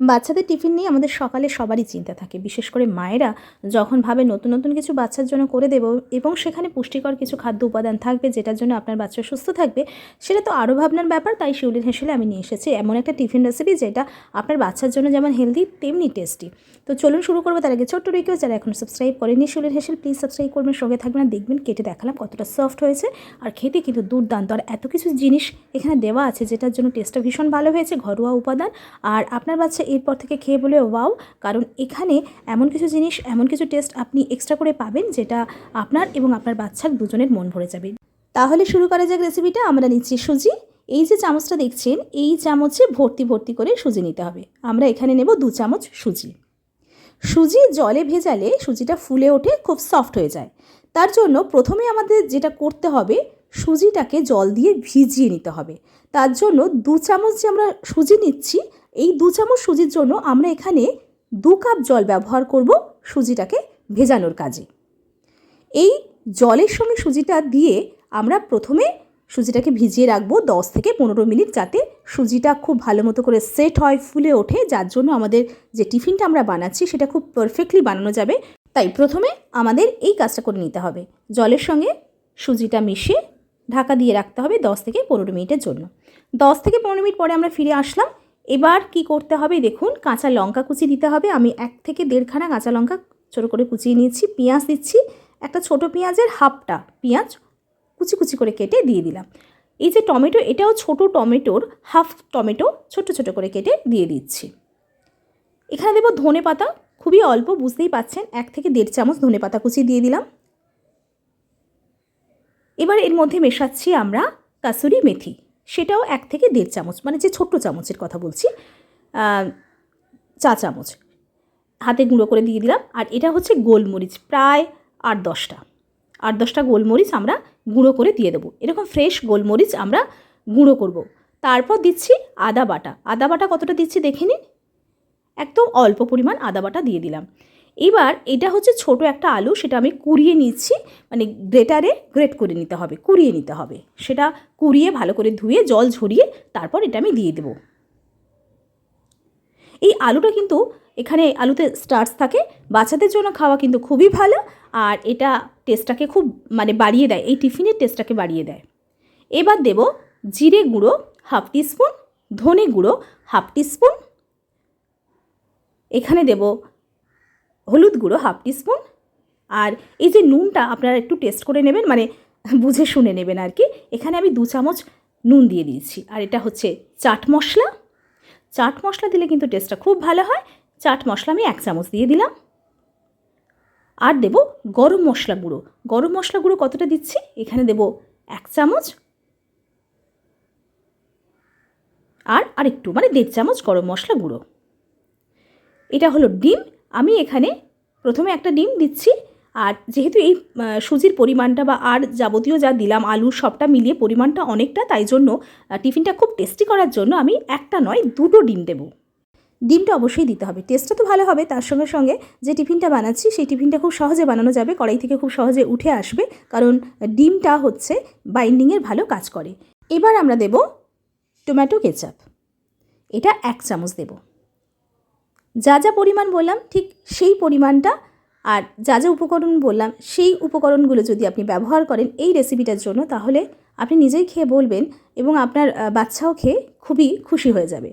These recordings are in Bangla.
বাচ্চাদের টিফিন নিয়ে আমাদের সকালে সবারই চিন্তা থাকে। বিশেষ করে মায়েরা যখন ভাবে নতুন নতুন কিছু বাচ্চার জন্য করে দেবো এবং সেখানে পুষ্টিকর কিছু খাদ্য উপাদান থাকবে যেটার জন্য আপনার বাচ্চা সুস্থ থাকবে, সেটা তো আরও ভাবনার ব্যাপার। তাই শিউলির হেসেলে আমি নিয়ে এসেছি। এমন একটা টিফিন রেসিপি যেটা আপনার বাচ্চার জন্য যেমন হেলদি তেমনি টেস্টি তো চলুন শুরু করব তার আগে ছোট্ট রিকোয়েস্ট যারা এখন সাবস্ক্রাইব করেনি শিউলির হেসেল প্লিজ সাবস্ক্রাইব করবেন। সঙ্গে থাকবেন দেখবেন কেটে দেখালাম কতটা সফট হয়েছে। আর খেতে কিন্তু দুর্দান্ত। আর এত কিছু জিনিস এখানে দেওয়া আছে যেটার জন্য টেস্টটা ভীষণ ভালো হয়েছে, ঘরোয়া উপাদান। আর আপনার বাচ্চা এরপর থেকে খেয়ে বলে, ওয়াও। কারণ এখানে এমন কিছু জিনিস, এমন কিছু টেস্ট আপনি এক্সট্রা করে পাবেন যেটা আপনার এবং আপনার বাচ্চার দুজনের মন ভরে যাবে। তাহলে শুরু করা যাক রেসিপিটা আমরা নিচ্ছি সুজি। এই যে চামচটা দেখছেন, এই চামচে ভর্তি ভর্তি করে সুজি নিতে হবে। আমরা এখানে নেব দু চামচ সুজি। সুজি জলে ভেজালে সুজিটা ফুলে ওঠে, খুব সফট হয়ে যায়। তার জন্য প্রথমে আমাদের যেটা করতে হবে, সুজিটাকে জল দিয়ে ভিজিয়ে নিতে হবে। তার জন্য দু চামচ যে আমরা সুজি নিচ্ছি এই দু চামচ সুজির জন্য আমরা এখানে দু কাপ জল ব্যবহার করব সুজিটাকে ভেজানোর কাজে। এই জলের সঙ্গে সুজিটা দিয়ে আমরা প্রথমে সুজিটাকে ভিজিয়ে রাখব দশ থেকে পনেরো মিনিট যাতে সুজিটা খুব ভালো মতো করে সেট হয়, ফুলে ওঠে, যার জন্য আমাদের যে টিফিনটা আমরা বানাচ্ছি সেটা খুব পারফেক্টলি বানানো যাবে। তাই প্রথমে আমাদের এই কাজটা করে নিতে হবে। জলের সঙ্গে সুজিটা মিশিয়ে ঢাকা দিয়ে রাখতে হবে দশ থেকে পনেরো মিনিটের জন্য। দশ থেকে পনেরো মিনিট পরে আমরা ফিরে আসলাম। এবার কি করতে হবে? দেখুন, কাঁচা লঙ্কা কুচি দিতে হবে। আমি এক থেকে দেড়খানা কাঁচা লঙ্কা ছোটো করে কুচিয়ে নিয়েছি, পেঁয়াজ দিচ্ছি, একটা ছোট পেঁয়াজের হাফটা পেঁয়াজ কুচি কুচি করে কেটে দিয়ে দিলাম। এই যে টমেটো, এটাও ছোট টমেটোর হাফ টমেটো ছোট ছোট করে কেটে দিয়ে দিচ্ছি। এখানে দেবো ধনে পাতা, খুবই অল্প, বুঝতেই পাচ্ছেন, এক থেকে দেড় চামচ ধনে পাতা কুচি দিয়ে দিলাম। এবার এর মধ্যে মেশাচ্ছি আমরা কাসুরি মেথি। সেটাও এক থেকে দেড় চামচ মানে যে ছোট্ট চামচের কথা বলছি চা চামচ। হাতে গুঁড়ো করে দিয়ে দিলাম, আর এটা হচ্ছে গোলমরিচ, প্রায় আট দশটা। আট দশটা গোলমরিচ আমরা গুঁড়ো করে দিয়ে দেবো। এরকম ফ্রেশ গোলমরিচ আমরা গুঁড়ো করব। তারপর দিচ্ছি আদা বাটা। আদা বাটা কতটা দিচ্ছি দেখে নিন? একদম অল্প পরিমাণ আদা বাটা দিয়ে দিলাম। এবার এটা হচ্ছে ছোট একটা আলু, সেটা আমি কুড়িয়ে নিচ্ছি মানে গ্রেটারে গ্রেট করে নিতে হবে, কুড়িয়ে নিতে হবে। সেটা কুড়িয়ে ভালো করে ধুয়ে, জল ঝরিয়ে তারপর এটা আমি দিয়ে দেব। এই আলুটা কিন্তু এখানে আলুতে স্টার্স থাকে, বাচ্চাদের জন্য খাওয়া কিন্তু খুবই ভালো, আর এটা টেস্টটাকে খুব মানে বাড়িয়ে দেয়, এই টিফিনের টেস্টটাকে বাড়িয়ে দেয়। এবার দেব জিরে গুঁড়ো, হাফ টিস্পুন, ধনে গুঁড়ো, হাফ টিস্পুন। এখানে দেব হলুদ গুঁড়ো হাফ টিস্পুন। আর এই যে নুনটা আপনারা একটু টেস্ট করে নেবেন মানে বুঝে শুনে নেবেন আর কি। এখানে আমি দু চামচ নুন দিয়ে দিয়েছি। আর এটা হচ্ছে চাট মশলা। চাট মশলা দিলে কিন্তু টেস্টটা খুব ভালো হয়। চাট মশলা আমি এক চামচ দিয়ে দিলাম। আর দেব গরম মশলা গুঁড়ো। গরম মশলা গুঁড়ো কতটা দিচ্ছি? এখানে দেব এক চামচ। আর আরেকটু মানে দেড় চামচ গরম মশলা গুঁড়ো। এটা হলো ডিম। আমি এখানে প্রথমে একটা ডিম দিচ্ছি আর যেহেতু এই সুজির পরিমাণটা বা আর যাবতীয় যা দিলাম, আলু সবটা মিলিয়ে পরিমাণটা অনেকটা, তাই জন্য টিফিনটা খুব টেস্টি করার জন্য আমি একটা নয়, দুটো ডিম দেবো। ডিমটা অবশ্যই দিতে হবে। টেস্টটা তো ভালো হবে, তার সঙ্গে সঙ্গে যে টিফিনটা বানাচ্ছি, সেই টিফিনটা খুব সহজে বানানো যাবে, কড়াই থেকে খুব সহজে উঠে আসবে, কারণ ডিমটা হচ্ছে বাইন্ডিংয়ের ভালো কাজ করে। এবার আমরা দেব টমেটো কেচাপ। এটা এক চামচ দেব। যা যা পরিমাণ বললাম, ঠিক সেই পরিমাণটা আর যা যা উপকরণ বললাম, সেই উপকরণগুলো যদি আপনি ব্যবহার করেন এই রেসিপিটার জন্য, তাহলে আপনি নিজেই খেয়ে বলবেন এবং আপনার বাচ্চাও খেয়ে খুবই খুশি হয়ে যাবে।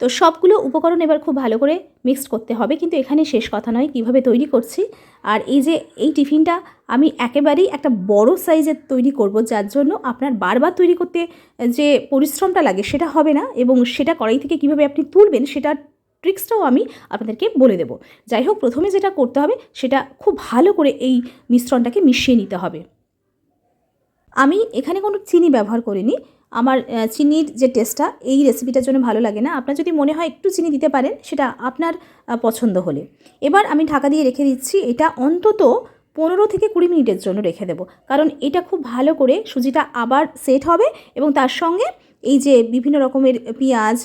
তো সবগুলো উপকরণ এবার খুব ভালো করে মিক্সড করতে হবে, কিন্তু এখানে শেষ কথা নয়, কীভাবে তৈরি করছি। আর এই যে এই টিফিনটা আমি একেবারেই একটা বড় সাইজের তৈরি করব, যার জন্য আপনার বারবার তৈরি করতে যে পরিশ্রমটা লাগে, সেটা হবে না এবং সেটা কড়াই থেকে কীভাবে আপনি তুলবেন সেটা ট্রিক্সটাও আমি আপনাদেরকে বলে দেব। যাই হোক, প্রথমে যেটা করতে হবে, সেটা খুব ভালো করে এই মিশ্রণটাকে মিশিয়ে নিতে হবে। আমি এখানে কোনো চিনি ব্যবহার করিনি। আমার চিনির যে টেস্টটা এই রেসিপিটার জন্য ভালো লাগে না। আপনার যদি মনে হয় একটু চিনি দিতে পারেন, সেটা আপনার পছন্দ হলে। এবার আমি ঢাকা দিয়ে রেখে দিচ্ছি, এটা অন্তত পনেরো থেকে কুড়ি মিনিটের জন্য রেখে দেবো। কারণ এটা খুব ভালো করে সুজিটা আবার সেট হবে এবং তার সঙ্গে এই যে বিভিন্ন রকমের পেঁয়াজ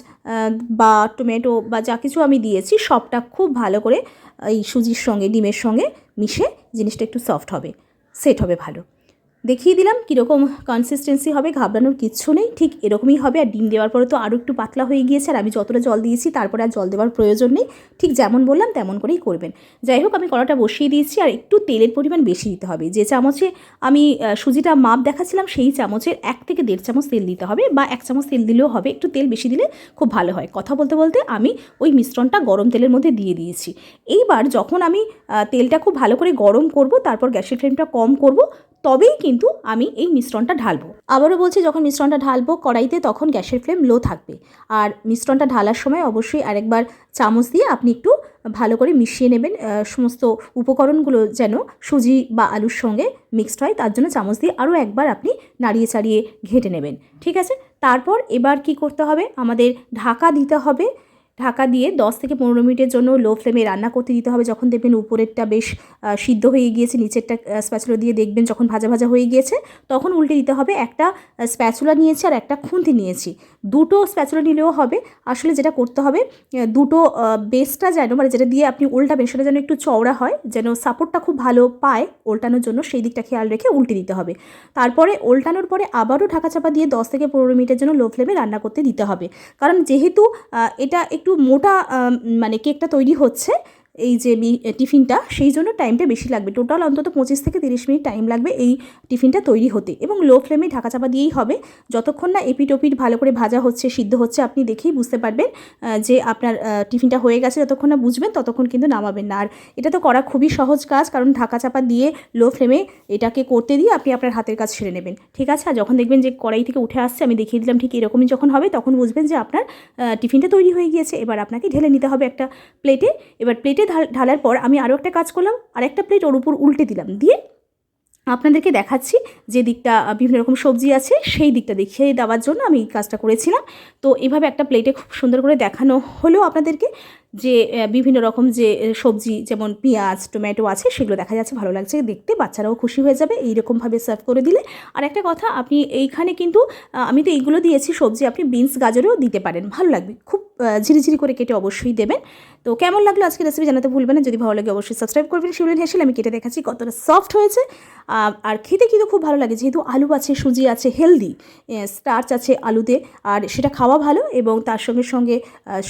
বা টমেটো বা যা কিছু আমি দিয়েছি, সবটা খুব ভালো করে, এই সুজির সঙ্গে, ডিমের সঙ্গে মিশে জিনিসটা একটু সফট হবে সেট হবে ভালো। দেখিয়ে দিলাম কীরকম কনসিস্টেন্সি হবে, ঘাবড়ানোর কিচ্ছু নেই, ঠিক এরকমই হবে। আর ডিম দেওয়ার পরে তো আরও একটু পাতলা হয়ে গিয়েছে, আর আমি যতটা জল দিয়েছি তারপরে আর জল দেওয়ার প্রয়োজন নেই। ঠিক যেমন বললাম তেমন করেই করবেন। যাই হোক, আমি কড়াটা বসিয়ে দিয়েছি, আর একটু তেলের পরিমাণ বেশি দিতে হবে। যে চামচে আমি সুজিটা মাপ দেখাচ্ছিলাম, সেই চামচের এক থেকে দেড় চামচ তেল দিতে হবে, বা এক চামচ তেল দিলেও হবে। একটু তেল বেশি দিলে খুব ভালো হয়। কথা বলতে বলতে আমি ওই মিশ্রণটা গরম তেলের মধ্যে দিয়ে দিয়েছি। এইবার যখন আমি তেলটা খুব ভালো করে গরম করব, তারপর গ্যাসের ফ্লেমটা কম করব তবেই কিন্তু আমি এই মিশ্রণটা ঢালবো। আবারও বলছি, যখন মিশ্রণটা ঢালবো কড়াইতে, তখন গ্যাসের ফ্লেম লো থাকবে। আর মিশ্রণটা ঢালার সময় অবশ্যই আরেকবার চামচ দিয়ে আপনি একটু ভালো করে মিশিয়ে নেবেন। সমস্ত উপকরণগুলো যেন সুজি বা আলুর সঙ্গে মিক্সড হয়, তার জন্য চামচ দিয়ে আরও একবার আপনি নাড়িয়ে চাড়িয়ে ঘেঁটে নেবেন। ঠিক আছে? তারপর এবার কি করতে হবে? আমাদের ঢাকা দিতে হবে। ঢাকা দিয়ে দশ থেকে পনেরো মিনিটের জন্য লো ফ্লেমে রান্না করতে দিতে হবে। যখন দেখবেন উপরেরটা বেশ সিদ্ধ হয়ে গিয়েছে, নিচেরটা স্প্যাচুলা দিয়ে দেখবেন যখন ভাজা ভাজা হয়ে গিয়েছে, তখন উল্টে দিতে হবে একটা স্প্যাচুলা নিয়েছি আর একটা খুন্তি নিয়েছি। দুটো স্প্যাচুলা নিলেও হবে। আসলে যেটা করতে হবে দুটো বেসটা যেন মানে যেটা দিয়ে আপনি উল্টাবেন সেটা যেন একটু চওড়া হয়, যেন সাপোর্টটা খুব ভালো পায় উল্টানোর জন্য, সেই দিকটা খেয়াল রেখে উল্টে দিতে হবে। তারপরে উল্টানোর পরে আবারও ঢাকা চাপা দিয়ে দশ থেকে পনেরো মিনিটের জন্য লো ফ্লেমে রান্না করতে দিতে হবে। কারণ যেহেতু এটা একটু মোটা আহ, মানে কেকটা তৈরি হচ্ছে এই যে টিফিনটা, সেই জন্য টাইমটা বেশি লাগবে। টোটাল অন্তত পঁচিশ থেকে তিরিশ মিনিট টাইম লাগবে এই টিফিনটা তৈরি হতে। এবং লো ফ্লেমে ঢাকা চাপা দিয়েই হবে। যতক্ষণ না এপিট ওপিট ভালো করে ভাজা হচ্ছে, সিদ্ধ হচ্ছে, আপনি দেখেই বুঝতে পারবেন যে আপনার টিফিনটা হয়ে গেছে। যতক্ষণ না বুঝবেন, ততক্ষণ কিন্তু নামাবেন না। আর এটা তো করা খুবই সহজ কাজ, কারণ ঢাকা চাপা দিয়ে লো ফ্লেমে এটাকে করতে দিয়ে আপনি আপনার হাতের কাজ সেরে নেবেন। ঠিক আছে? আর যখন দেখবেন যে কড়াই থেকে উঠে আসছে, আমি দেখিয়ে দিলাম ঠিক এরকমই যখন হবে, তখন বুঝবেন যে আপনার টিফিনটা তৈরি হয়ে গিয়েছে। এবার আপনাকে ঢেলে নিতে হবে একটা প্লেটে এবার প্লেটে ঢালার পর আমি আরও একটা কাজ করলাম আর একটা প্লেট ওর উপর উল্টে দিলাম। দিয়ে আপনাদেরকে দেখাচ্ছি যে দিকটা বিভিন্ন রকম সবজি আছে, সেই দিকটা দেখিয়ে দেওয়ার জন্য আমি এই কাজটা করেছিলাম। তো এভাবে একটা প্লেটে খুব সুন্দর করে দেখানো হলেও আপনাদেরকে যে বিভিন্ন রকম যে সবজি যেমন পেঁয়াজ টমেটো আছে, সেগুলো দেখা যাচ্ছে ভালো লাগছে দেখতে, বাচ্চারাও খুশি হয়ে যাবে এইরকমভাবে সার্ভ করে দিলে। আর একটা কথা, আপনি এইখানে কিন্তু আমি তো এইগুলো দিয়েছি, সবজি আপনি বিনস গাজরও দিতে পারেন, ভালো লাগবে, খুব ঝিরিঝিরি করে কেটে অবশ্যই দেবেন। তো কেমন লাগল আজকে রেসিপি জানাতে ভুলবেন না। যদি ভালো লাগে অবশ্যই সাবস্ক্রাইব করবেন। শিউলিন হেসেল, আমি কেটে দেখাচ্ছি কতটা সফট হয়েছে। আর খেতে কিন্তু খুব ভালো লাগে। যেহেতু আলু আছে, সুজি আছে হেলদি স্টার্চ আছে আলুতে, আর সেটা খাওয়া ভালো এবং তার সঙ্গে সঙ্গে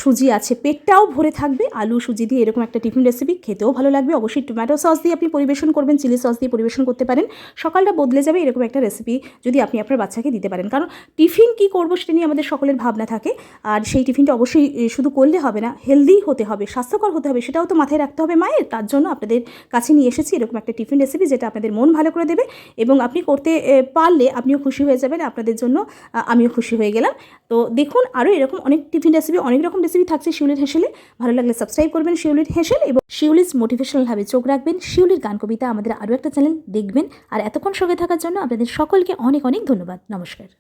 সুজি আছে, পেটটাও ভরে থাকবে। আলু, সুজি দিয়ে এরকম একটা টিফিন রেসিপি খেতেও ভালো লাগবে। অবশ্যই টমেটো সস দিয়ে আপনি পরিবেশন করবেন চিলি সস দিয়ে পরিবেশন করতে পারেন। সকালটা বদলে যাবে এরকম একটা রেসিপি যদি আপনি আপনার বাচ্চাকে দিতে পারেন। কারণ টিফিন কি করব সেটা নিয়ে আমাদের সকলের ভাবনা থাকে। আর সেই টিফিনটা অবশ্যই এ, শুধু করলে হবে না হেলদি হতে হবে স্বাস্থ্যকর হতে হবে সেটাও তো মাথায় রাখতে হবে মায়ের তার জন্য আপনাদের কাছে নিয়ে এসেছি এরকম একটা টিফিন রেসিপি যেটা আপনাদের মন ভালো করে দেবে এবং আপনি করতে পারলে আপনিও খুশি হয়ে যাবেন আপনাদের জন্য আমিও খুশি হয়ে গেলাম। তো দেখুন আরও এরকম অনেক টিফিন রেসিপি অনেক রকম রেসিপি থাকছে শিউলির হেসেলে ভালো লাগলে সাবস্ক্রাইব করবেন শিউলির হেসেল এবং শিউলিস মোটিভেশনাল ভাবে চোখ রাখবেন শিউলির গান কবিতা আমাদের আরও একটা চ্যানেল দেখবেন। আর এতক্ষণ সঙ্গে থাকার জন্য আপনাদের সকলকে অনেক অনেক ধন্যবাদ নমস্কার।